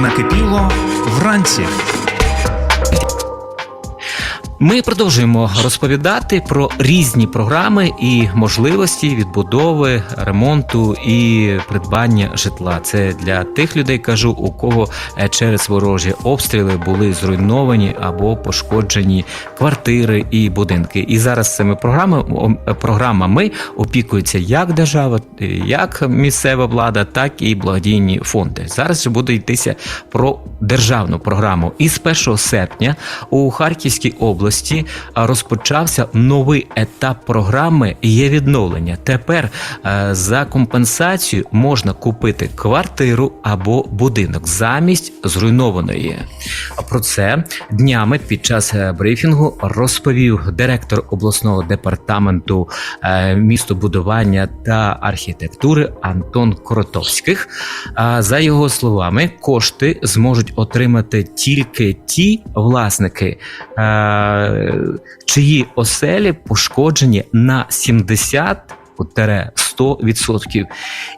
Накипіло вранці. Ми продовжуємо розповідати про різні програми і можливості відбудови, ремонту і придбання житла. Це для тих людей кажу, у кого е, через ворожі обстріли були зруйновані або пошкоджені квартири і будинки. І зараз цими програмами програмами опікується як держава, як місцева влада, так і благодійні фонди. Зараз буде йтися про державну програму. І з 1 серпня у Харківській області розпочався новий етап програми є відновлення. Тепер е, за компенсацію можна купити квартиру або будинок замість зруйнованої. Про це днями під час е, брифінгу розповів директор обласного департаменту е, містобудування та архітектури Антон Коротовських. А За його словами, кошти зможуть отримати тільки ті власники чиї оселі пошкоджені на 70 100%.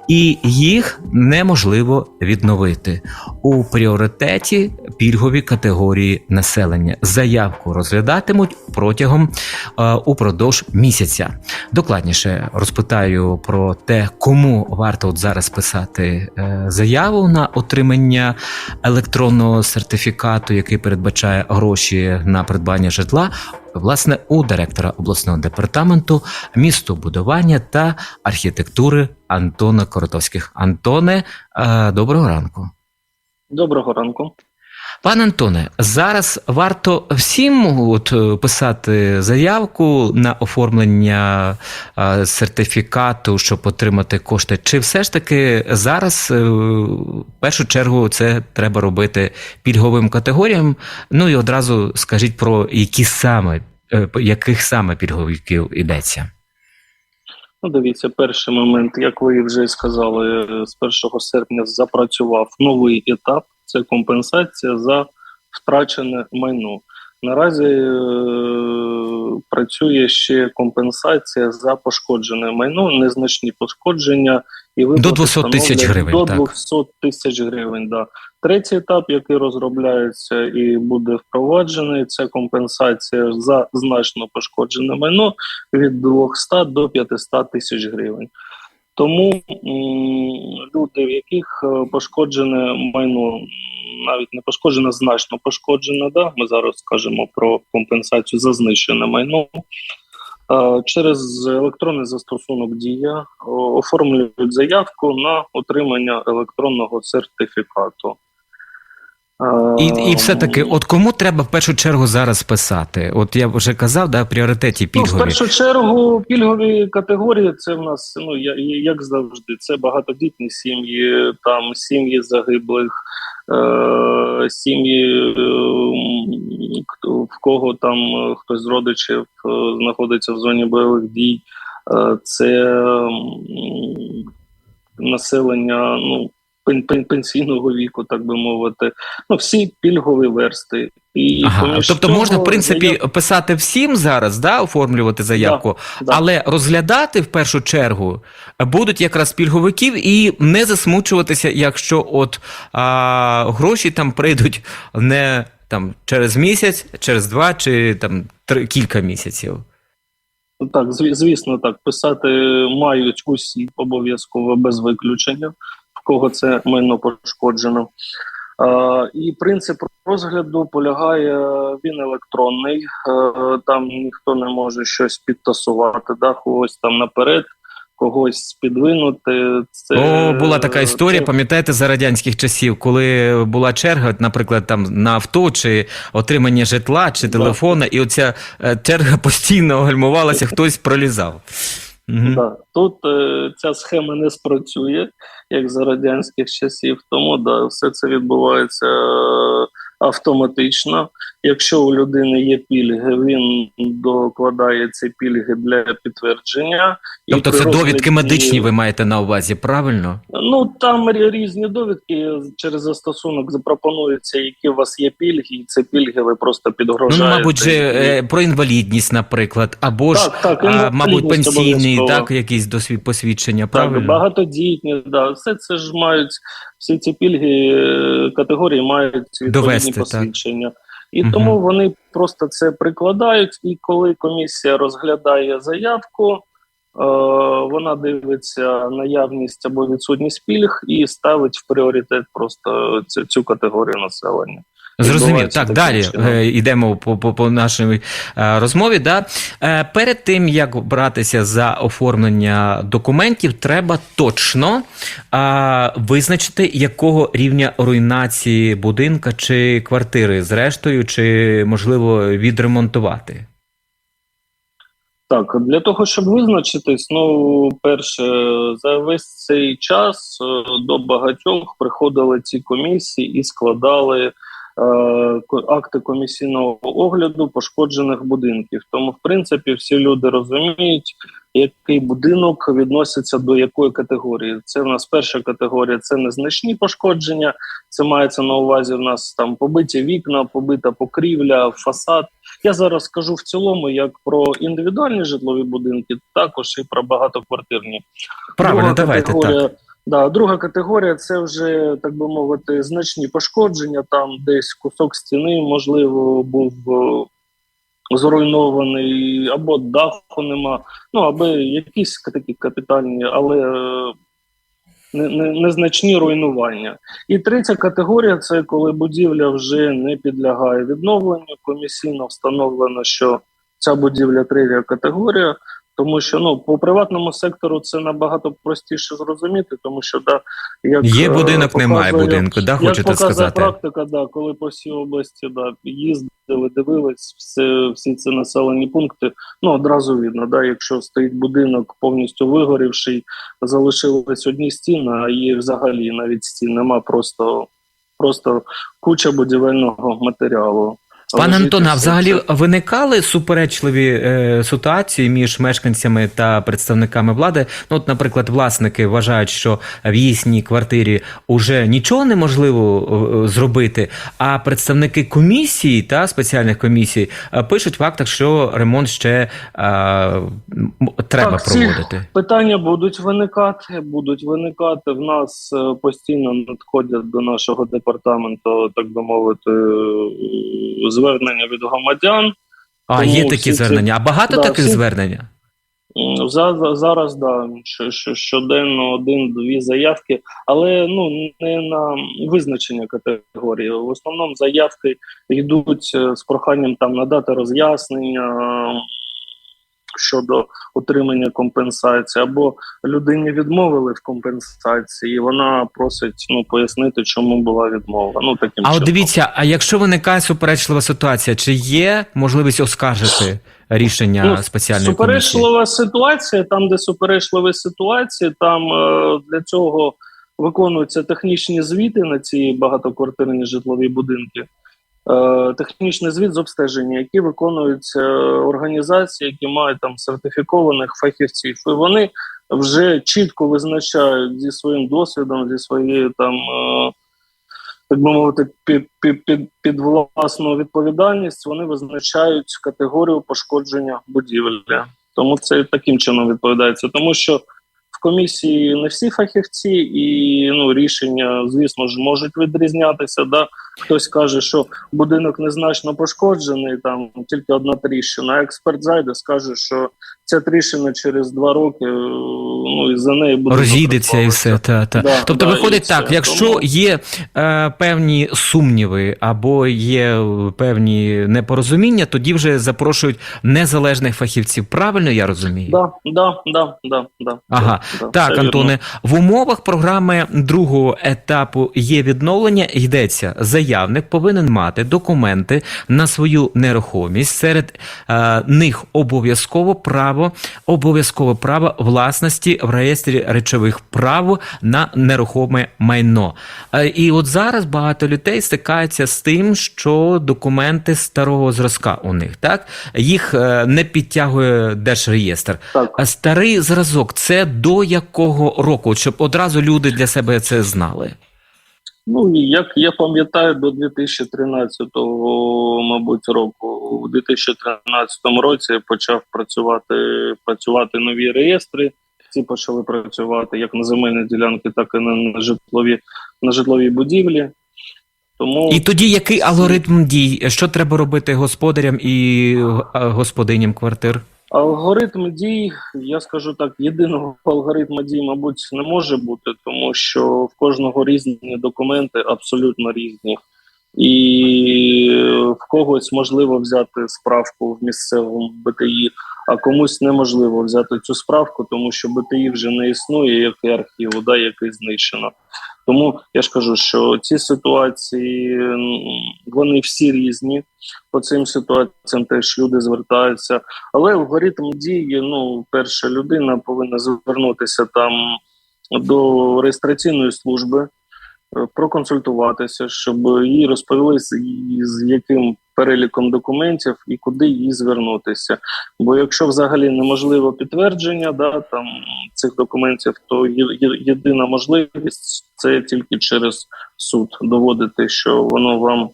і їх неможливо відновити у пріоритеті пільгові категорії населення. Заявку розглядатимуть протягом е, упродовж місяця. Докладніше розпитаю про те, кому варто от зараз писати е, заяву на отримання електронного сертифікату, який передбачає гроші на придбання житла власне у директора обласного департаменту містобудування та архітектури Антона Коротовських. Антоне, е, доброго ранку. Доброго ранку. Пане Антоне, зараз варто всім от е, писати заявку на оформлення е, сертифікату, щоб отримати кошти. Чи все ж таки зараз в першу чергу це треба робити пільговим категоріям? Ну і одразу скажіть про які саме яких саме пільговиків йдеться? Ну, дивіться, перший момент, як ви вже сказали, з 1 серпня запрацював новий етап це компенсація за втрачене майно. Наразі е, працює ще компенсація за пошкоджене майно, незначні пошкодження і до 200 тисяч гривень. До 200 тисяч гривень. Да. Третій етап, який розробляється і буде впроваджений, це компенсація за значно пошкоджене майно від 200 до 500 тисяч гривень. Тому люди, в яких е, пошкоджене майно, навіть не пошкоджене, значно пошкоджене, да, ми зараз скажемо про компенсацію за знищене майно. Е, через електронний застосунок Дія оформлюють заявку на отримання електронного сертифікату. І і все-таки, от кому треба в першу чергу зараз писати? От я вже казав, да, пріоритеті пільгові. Ну, В першу чергу пільгові категорії це в нас, ну як завжди, це багатодітні сім'ї, там сім'ї загиблих, е, сім'ї, е, в кого там хтось з родичів е, знаходиться в зоні бойових дій, е, це е, населення, ну пенсійного віку, так би мовити, ну всі пільгові версти. І ага, Тобто можна в принципі я... писати всім зараз, да, оформлювати заявку, да, але розглядати в першу чергу будуть якраз пільговиків і не засмучуватися, якщо от а, гроші там прийдуть не там через місяць, через два чи там три кілька місяців. Так, звісно, так писати мають усі обов'язково без виключення кого це майно пошкоджено. Uh, і принцип розгляду полягає він електронний, uh, там ніхто не може щось підтасувати, да, когось там наперед, когось підвинути. Це О, була така історія. Це... Пам'ятаєте за радянських часів, коли була черга, наприклад, там на авто чи отримання житла чи телефона, да. і оця е, черга постійно гальмувалася, хтось пролізав. Угу. Да. Тут е, ця схема не спрацює, як за радянських часів, тому да, все це відбувається е, автоматично. Якщо у людини є пільги, він докладає ці пільги для підтвердження. Тобто це розгляді- довідки медичні ви маєте на увазі, правильно? Ну там різні довідки через застосунок запропонується, які у вас є пільги, і ці пільги ви просто Ну, мабуть, же е, про інвалідність, наприклад, або ж Так, так, а, мабуть, пенсійний, так, якісь досвід посвідчення, Так, багатодітні, да, все це ж мають всі ці пільги е, категорії мають відповідні Довести, так. І угу. тому вони просто це прикладають. І коли комісія розглядає заявку, е, вона дивиться наявність або відсутність пільг і ставить в пріоритет просто цю, цю категорію населення. Зрозумів. Так, далі е, йдемо по, по, по нашій е, розмові. Да? Е, перед тим, як братися за оформлення документів, треба точно е, визначити, якого рівня руйнації будинка чи квартири, зрештою, чи можливо відремонтувати. Так, для того, щоб визначитись, ну, перше, за весь цей час до багатьох приходили ці комісії і складали акти комісійного огляду пошкоджених будинків. Тому, в принципі, всі люди розуміють, який будинок відноситься до якої категорії. Це в нас перша категорія це незначні пошкодження. Це мається на увазі в нас там побиті вікна, побита покрівля, фасад. Я зараз скажу в цілому як про індивідуальні житлові будинки, також і про багатоквартирні. Правильно, Друга давайте категорія, так. Да, друга категорія це вже, так би мовити, значні пошкодження. Там десь кусок стіни, можливо, був е, зруйнований, або даху нема. Ну, або якісь такі капітальні, але е, не- не- незначні руйнування. І третя категорія це коли будівля вже не підлягає відновленню. Комісійно встановлено, що ця будівля третя категорія. Тому що ну по приватному сектору це набагато простіше зрозуміти, тому що да як Є е, будинок, немає будинку, да, як хочете показує сказати? практика, да, коли по всій області да, їздили, дивились все, всі ці населені пункти. Ну одразу видно, да, якщо стоїть будинок повністю вигорівший, залишились одні стіни, а є взагалі навіть стін нема, просто, просто куча будівельного матеріалу. Пане Антоне, а взагалі виникали суперечливі е, ситуації між мешканцями та представниками влади? Ну, от, наприклад, власники вважають, що в їхній квартирі уже нічого неможливо е, зробити, а представники комісії та спеціальних комісій е, пишуть в актах, що ремонт ще е, треба Так, проводити. Питання будуть виникати, будуть виникати. В нас е, постійно надходять до нашого департаменту, так би мовити, е, звернення від громадян. А тому є такі ці- звернення. А багато Да, таких всі- звернення? За, за- зараз да, що, що, щоденно один-дві заявки, але ну не на визначення категорії. В основному заявки йдуть е, з проханням там надати роз'яснення щодо отримання компенсації, або людині відмовили в компенсації, і вона просить ну пояснити, чому була відмова. Ну таким А чином. дивіться, а якщо виникає суперечлива ситуація, чи є можливість оскаржити рішення Ну, спеціальної комісії? Суперечлива ситуація, там, де суперечливі ситуації, там е, для цього виконуються технічні звіти на ці багатоквартирні житлові будинки. Е, технічний звіт з обстеження, які виконуються організації, які мають там сертифікованих фахівців, і вони вже чітко визначають зі своїм досвідом, зі своєю там. Е, так би мовити, під, під, під, під власну відповідальність вони визначають категорію пошкодження будівлі. Тому це таким чином відповідається. Тому що в комісії не всі фахівці, і ну, рішення, звісно ж, можуть відрізнятися. Да? Хтось каже, що будинок незначно пошкоджений, там тільки одна тріщина. А експерт зайде, скаже, що ця тріщина через два роки, е, ну і за неї буде Розійдеться і все. Та, та. Да, тобто да, виходить так, все. якщо Тому- є е, певні сумніви або є е, певні непорозуміння, тоді вже запрошують незалежних фахівців. Правильно я розумію? Да, да, да, да, да, Ага. да, Так, Антоне, вірно. в умовах програми другого етапу є відновлення. Йдеться заявник повинен мати документи на свою нерухомість. Серед е, них обов'язково право обов'язкове право власності в реєстрі речових прав на нерухоме майно. Е, і от зараз багато людей стикаються з тим, що документи старого зразка у них так їх е, не підтягує держреєстр. Так. А старий зразок це до якого року, щоб одразу люди для себе це знали. Ну як я пам'ятаю, до 2013 мабуть року, у 2013 році почав працювати працювати нові реєстри. Ці почали працювати як на земельні ділянки, так і на, житлові на житлові будівлі. Тому І тоді який алгоритм дій? Що треба робити господарям і е, господиням квартир? Алгоритм дій, я скажу так, єдиного алгоритму дій, мабуть, не може бути, тому що в кожного різні документи абсолютно різні. І в когось можливо взяти справку в місцевому БТІ, а комусь неможливо взяти цю справку, тому що БТІ вже не існує, як і архіву, да, який знищено. Тому я ж кажу, що ці ситуації вони всі різні. По цим ситуаціям теж люди звертаються. Але алгоритм дії, ну, перша людина повинна звернутися там до реєстраційної служби, проконсультуватися, щоб їй розповіли, з- яким переліком документів і куди їй звернутися. Бо якщо взагалі неможливо підтвердження да, там, цих документів, то єдина можливість це тільки через суд доводити, що воно вам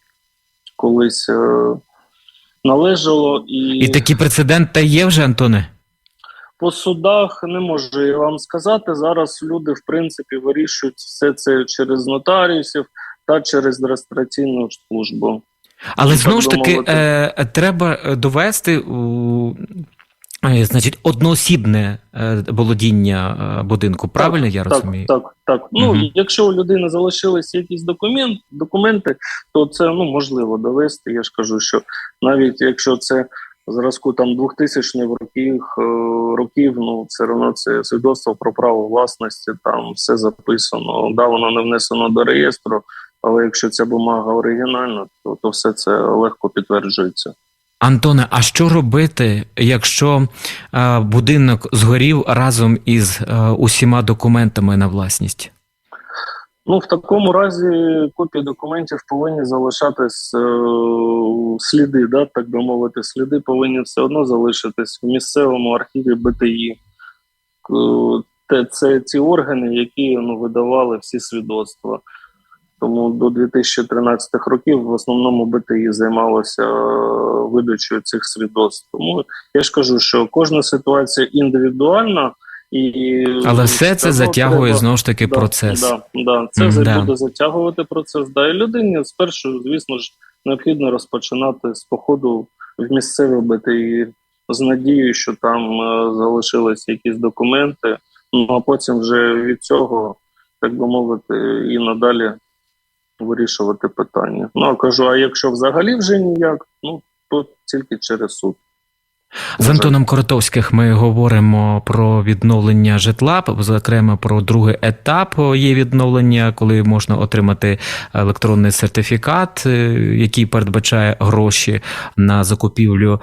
колись е, належало, і, І такі прецеденти є вже, Антоне? По судах не можу я вам сказати. Зараз люди, в принципі, вирішують все це через нотаріусів та через реєстраційну службу. Але Так знову ж таки, е, треба е, довести е, значить, одноосібне е, володіння будинку. Правильно я так, розумію? Так, так. Ну Мгм. і якщо у людини залишилися якісь документ, документи, то це ну можливо довести. Я ж кажу, що навіть якщо це зразку там 2000 х років, е, років, ну все одно це свідоцтво про право власності, там все записано. Да, воно не внесено до реєстру, але якщо ця бумага оригінальна, то, то все це легко підтверджується. Антоне, а що робити, якщо е, будинок згорів разом із е, усіма документами на власність? Ну, в такому разі копії документів повинні залишатись е, сліди, да, так би мовити, сліди повинні все одно залишитись в місцевому архіві БТІ. Те, це ці органи, які ну, видавали всі свідоцтва. Тому до 2013 років в основному БТІ займалося е, видачею цих свідоцтв. Тому я ж кажу, що кожна ситуація індивідуальна. І Але все це затягує треба- знову ж таки процес. Да, да, це за- да. буде затягувати процес. Да, і людині спершу, звісно ж, необхідно розпочинати з походу в місцеве БТІ з надією, що там е, залишились якісь документи. Ну а потім вже від цього, так би мовити, і надалі вирішувати питання. Ну а кажу, а якщо взагалі вже ніяк, ну то тільки через суд. З Антоном Коротовських ми говоримо про відновлення житла, зокрема про другий етап є відновлення, коли можна отримати електронний сертифікат, е, який передбачає гроші на закупівлю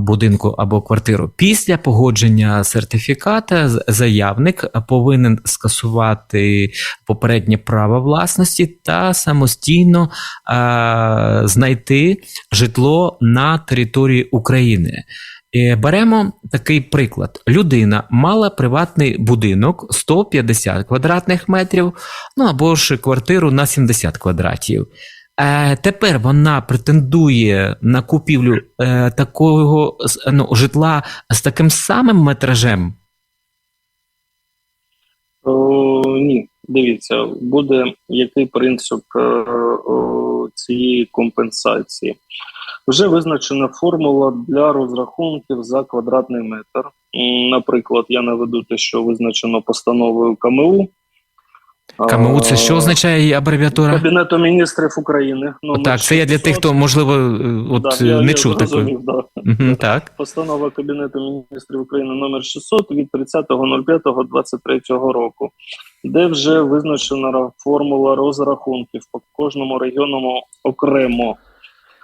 будинку або квартиру. Після погодження сертифіката заявник повинен скасувати попереднє право власності та самостійно знайти житло на території України. Е, Беремо такий приклад: людина мала приватний будинок 150 квадратних метрів, ну або ж квартиру на 70 квадратів. Е, тепер вона претендує на купівлю е, такого ну, житла з таким самим метражем. О, ні, дивіться, буде який принцип о, цієї компенсації. Вже визначена формула для розрахунків за квадратний метр. Наприклад, я наведу те, що визначено постановою КМУ. КМУ це що Е, означає абревіатура? Кабінету міністрів України. номер Так, це я для тих, хто можливо е, от Да, не я чув такої. зрозумів, да. Так. Постанова Кабінету міністрів України номер 600 від 30.05.23 року, де вже визначена формула розрахунків по кожному регіонному окремо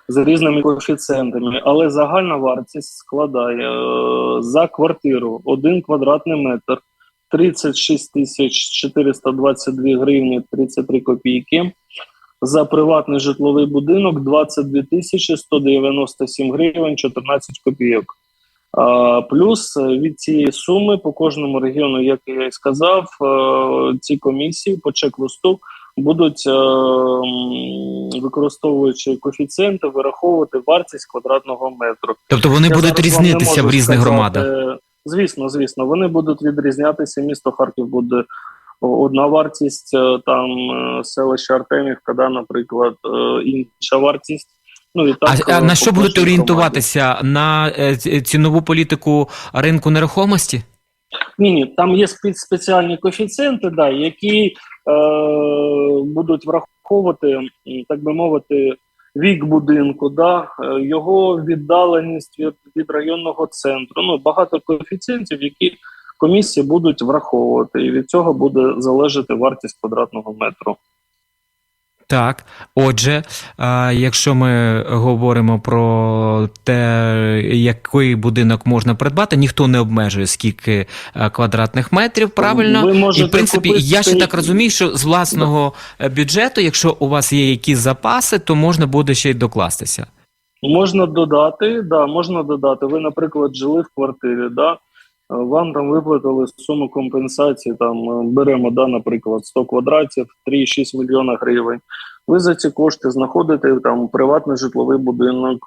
з різними коефіцієнтами, але загальна вартість складає е, за квартиру 1 квадратний метр 36 тисяч 422 гривні 33 копійки. За приватний житловий будинок 22 тисячі 197 гривень 14 копійок. Плюс е, від цієї суми по кожному регіону, як я і сказав, е, ці комісії по чек-листу будуть, е, використовуючи коефіцієнти, вираховувати вартість квадратного метру. Тобто вони Я будуть різнитися в різних сказати. громадах. Звісно, звісно, вони будуть відрізнятися. Місто Харків буде одна вартість, е, там е, селище Артемівка, да, наприклад, інша вартість. Ну і так А, на що будуть орієнтуватися? На цінову політику ринку нерухомості? Ні, ні, там є спеціальні коефіцієнти, да, які будуть враховувати, так би мовити, вік будинку, да, е, його віддаленість від, від районного центру. Ну, багато коефіцієнтів, які комісії будуть враховувати, і від цього буде залежати вартість квадратного метру. Так, отже, а, якщо ми говоримо про те, який будинок можна придбати, ніхто не обмежує скільки е, квадратних метрів, правильно? Ви І в принципі, купити я ще так розумію, що з власного е, бюджету, якщо у вас є якісь запаси, то можна буде ще й докластися. Можна додати, да, можна додати. Ви, наприклад, жили в квартирі, да, е, вам там виплатили суму компенсації, там е, беремо, да, наприклад, 100 квадратів, 3,6 мільйона гривень. Ви за ці кошти знаходите там приватний житловий будинок.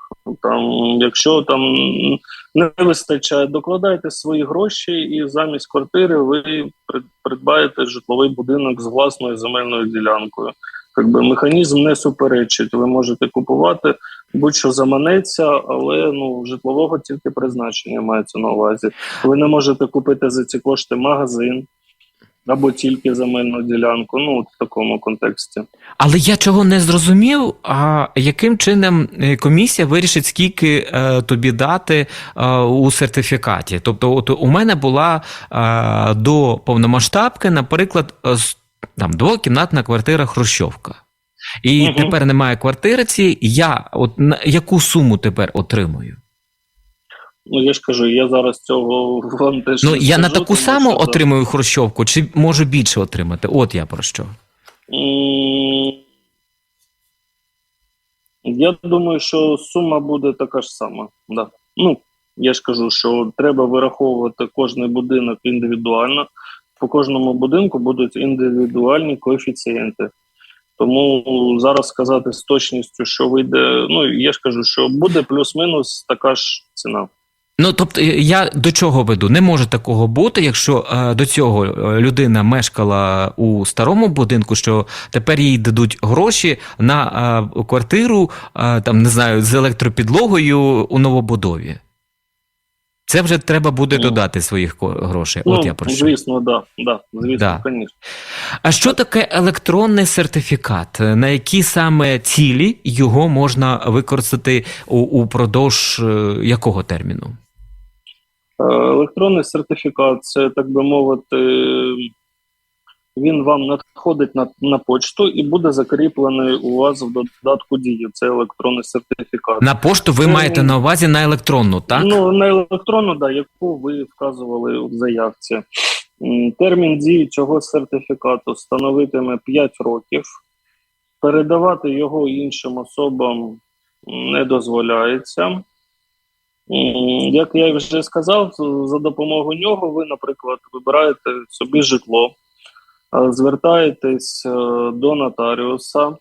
Там, якщо там не вистачає, докладайте свої гроші, і замість квартири ви прид- придбаєте житловий будинок з власною земельною ділянкою. Якби механізм не суперечить. Ви можете купувати будь-що заманеться, але ну житлового тільки призначення мається на увазі. Ви не можете купити за ці кошти магазин або тільки земельну ділянку. Ну в такому контексті. Але я чого не зрозумів, а яким чином е, комісія вирішить, скільки е, тобі дати е, у сертифікаті? Тобто, от у мене була е, до повномасштабки, наприклад, е, с- там двокімнатна квартира Хрущовка. І Мгм. тепер немає квартири цієї. Я от на яку суму тепер отримую? Ну я ж кажу, я зараз цього вам теж Ну не я на таку тому саму що, отримую Хрущовку, чи можу більше отримати? От я про що. Я думаю, що сума буде така ж сама. Да. Ну, я ж кажу, що треба вираховувати кожний будинок індивідуально. По кожному будинку будуть індивідуальні коефіцієнти. Тому зараз сказати з точністю, що вийде, ну я ж кажу, що буде плюс-мінус така ж ціна. Ну, тобто, е, я до чого веду? Не може такого бути, якщо е, до цього е, людина мешкала у старому будинку, що тепер їй дадуть гроші на е, квартиру, е, там не знаю, з електропідлогою у новобудові. Це вже треба буде Ну. додати своїх грошей. Ну, От я про що. звісно, да, да, звісно, Да. звісно. А що таке електронний сертифікат? На які саме цілі його можна використати упродовж е, якого терміну? Е, Електронний сертифікат, це так би мовити, він вам надходить на, на почту і буде закріплений у вас в додатку дії. Це електронний сертифікат. На пошту ви Ну, маєте на увазі на електронну, так? Ну, на електронну, да, яку ви вказували в заявці. Термін дії цього сертифікату становитиме 5 років. Передавати його іншим особам не дозволяється. Як я вже сказав, за допомогою нього ви, наприклад, вибираєте собі житло, звертаєтесь е, до нотаріуса,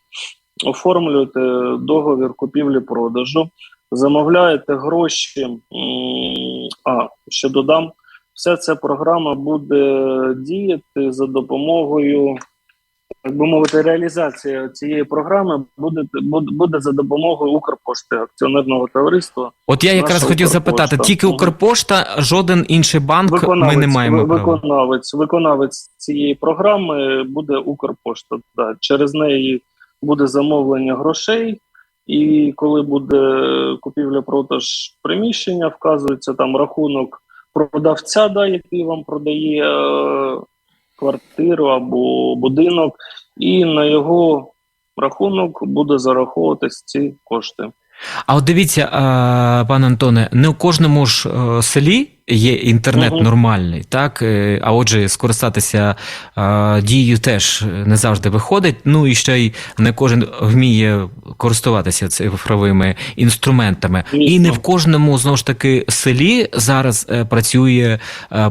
оформлюєте договір купівлі-продажу, замовляєте гроші. А, ще додам, вся ця програма буде діяти за допомогою так би мовити, реалізація цієї програми буде, буде, буде за допомогою Укрпошти акціонерного товариства. От я якраз хотів запитати: тільки Укрпошта, жоден інший банк ми не маємо ви- права. виконавець, виконавець цієї програми буде Укрпошта. Да. Через неї буде замовлення грошей, і коли буде купівля-продаж приміщення, вказується там рахунок продавця, да, який вам продає е, квартиру або будинок, і на його рахунок буде зараховуватись ці кошти. А от дивіться, пане Антоне, не у кожному ж е, селі є інтернет Мгм. нормальний, так? Е, А отже, скористатися е, дією теж не завжди виходить. Ну і ще й не кожен вміє користуватися цифровими інструментами. І не в кожному знову ж таки селі зараз е, працює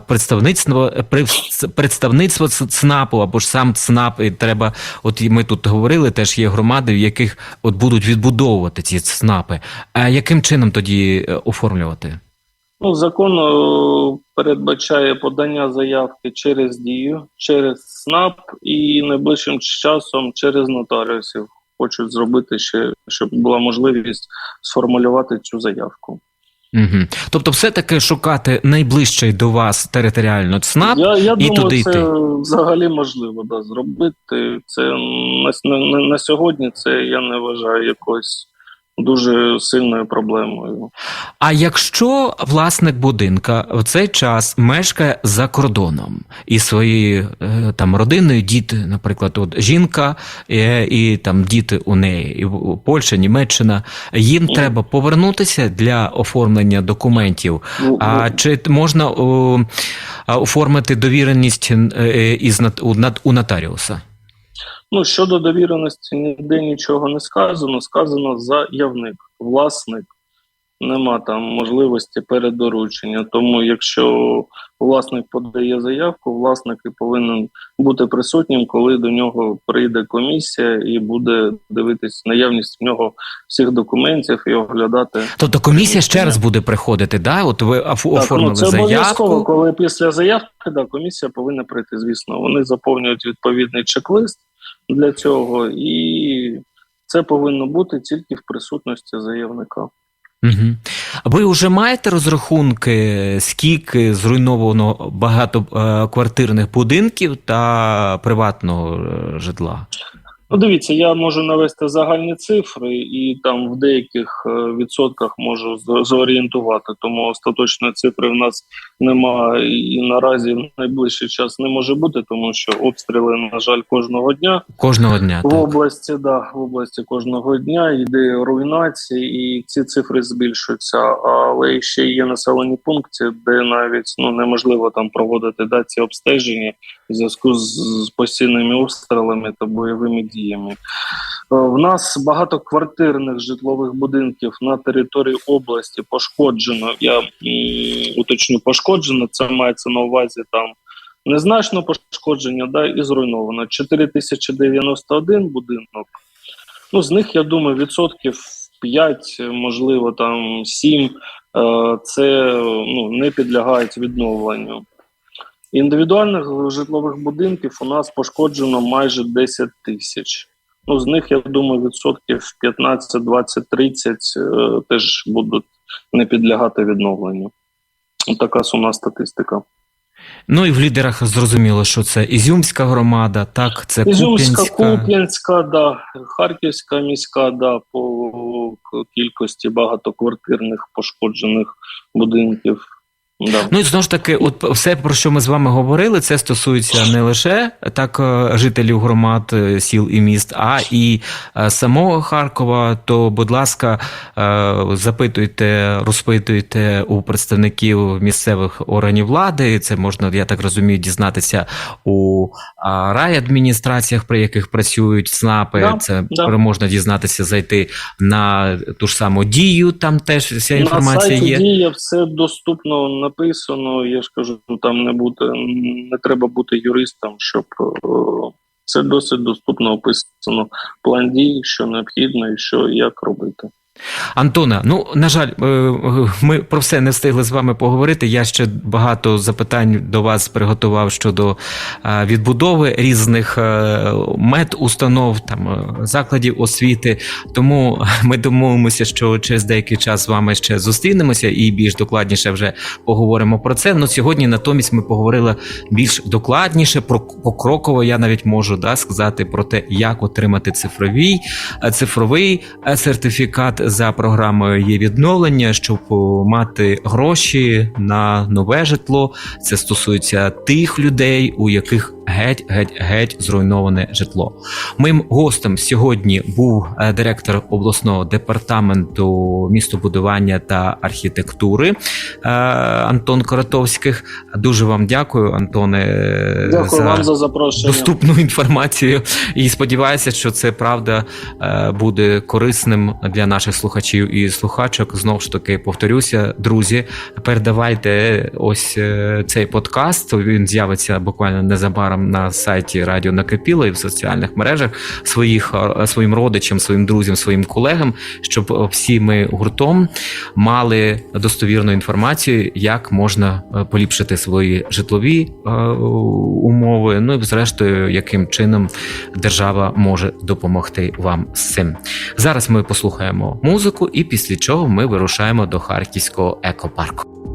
представництво представництво ЦНАПу або ж сам ЦНАП. І треба, от ми тут говорили, теж є громади, в яких от будуть відбудовувати ці ЦНАПи. А яким чином тоді оформлювати? Ну, закон е, передбачає подання заявки через дію, через СНАП і найближчим часом через нотаріусів. Хочуть зробити ще, щоб була можливість сформулювати цю заявку. Угу. Тобто, все-таки шукати найближчий до вас територіально ЦНАП. я я і думаю, туди це йти. взагалі можливо да, зробити. Це на, на, на сьогодні це я не вважаю якоюсь дуже сильною проблемою. А якщо власник будинка в цей час мешкає за кордоном і своєю е, там родиною, діти, наприклад, от жінка е, і там діти у неї, і Польща, Німеччина, їм Мгм. треба повернутися для оформлення документів. Ну, А чи можна о, оформити довіреність е, із у нотаріуса? Ну, щодо довіреності, ніде нічого не сказано. Сказано заявник, власник. Нема там можливості передоручення. Тому, якщо власник подає заявку, власник і повинен бути присутнім, коли до нього прийде комісія і буде дивитись наявність в нього всіх документів і оглядати. Тобто комісія ще раз буде приходити, да? От ви оф- Так, ну, це обов'язково, заявку. коли після заявки да, комісія повинна прийти. Звісно, вони заповнюють відповідний чек-лист для цього, і це повинно бути тільки в присутності заявника. Угу. Ви вже маєте розрахунки, скільки зруйновано багатоквартирних будинків та приватного е, житла? Ну, дивіться, я можу навести загальні цифри, і там в деяких е, відсотках можу зорієнтувати. Тому остаточної цифри в нас немає і наразі в найближчий час не може бути, тому що обстріли, на жаль, кожного дня. Кожного дня. В Так. області, да, в області кожного дня йде руйнація, і ці цифри збільшуються. Але ще є населені пункти, де навіть ну неможливо там проводити да, ці обстеження в зв'язку з, постійними обстрілами та бойовими діями. Е, В нас багатоквартирних житлових будинків на території області пошкоджено. Я уточню, пошкоджено. Це мається на увазі там незначно пошкодження, да, і зруйновано. 4091 будинок. Ну, з них, я думаю, відсотків 5, можливо, там 7, е, це ну, не підлягають відновленню. Індивідуальних житлових будинків у нас пошкоджено майже 10 тисяч. Ну, з них, я думаю, відсотків 15, 20, 30 е, теж будуть не підлягати відновленню. Така сумна статистика. Ну і в лідерах зрозуміло, що це Ізюмська громада, так, це Ізюмська, Куп'янська. Куп'янська, да, Харківська міська, да, по кількості багатоквартирних пошкоджених будинків. Да. Ну і знову ж таки, от все, про що ми з вами говорили, це стосується не лише так е, жителів громад, е, сіл і міст, а і е, самого Харкова. То, будь ласка, запитуйте, розпитуйте у представників місцевих органів влади. Це можна, я так розумію, дізнатися у райадміністраціях, при яких працюють ЦНАПи. Да, це да. можна дізнатися, зайти на ту ж саму дію. Там теж вся На інформація сайті є. Дія все доступно написано. Я ж кажу, там не буде не треба бути юристом, щоб е, це досить доступно описано. План дій, що необхідно і що як робити. Антона, ну на жаль, е, ми про все не встигли з вами поговорити. Я ще багато запитань до вас приготував щодо е, відбудови різних е, медустанов, там закладів освіти. Тому ми домовимося, що через деякий час з вами ще зустрінемося і більш докладніше вже поговоримо про це. Ну сьогодні натомість ми поговорили більш докладніше про покроково. Я навіть можу да, сказати про те, як отримати цифровий, цифровий сертифікат за програмою є відновлення, щоб мати гроші на нове житло. Це стосується тих людей, у яких геть геть геть зруйноване житло. Моїм гостем сьогодні був е, директор обласного департаменту містобудування та архітектури е, Антон Коротовських. Дуже вам дякую, Антоне, е, Дякую вам за запрошення. доступну інформацію. І сподіваюся, що це правда буде корисним для наших слухачів і слухачок. Знову ж таки, повторюся, друзі, передавайте ось е, цей подкаст. Він з'явиться буквально незабаром на сайті Радіо Накипіло і в соціальних мережах своїх е, своїм родичам, своїм друзям, своїм колегам, щоб е, всі ми гуртом мали достовірну інформацію, як можна е, поліпшити свої житлові е, умови. Ну і зрештою, яким чином держава може допомогти вам з цим. Зараз ми послухаємо музику, і після чого ми вирушаємо до харківського екопарку.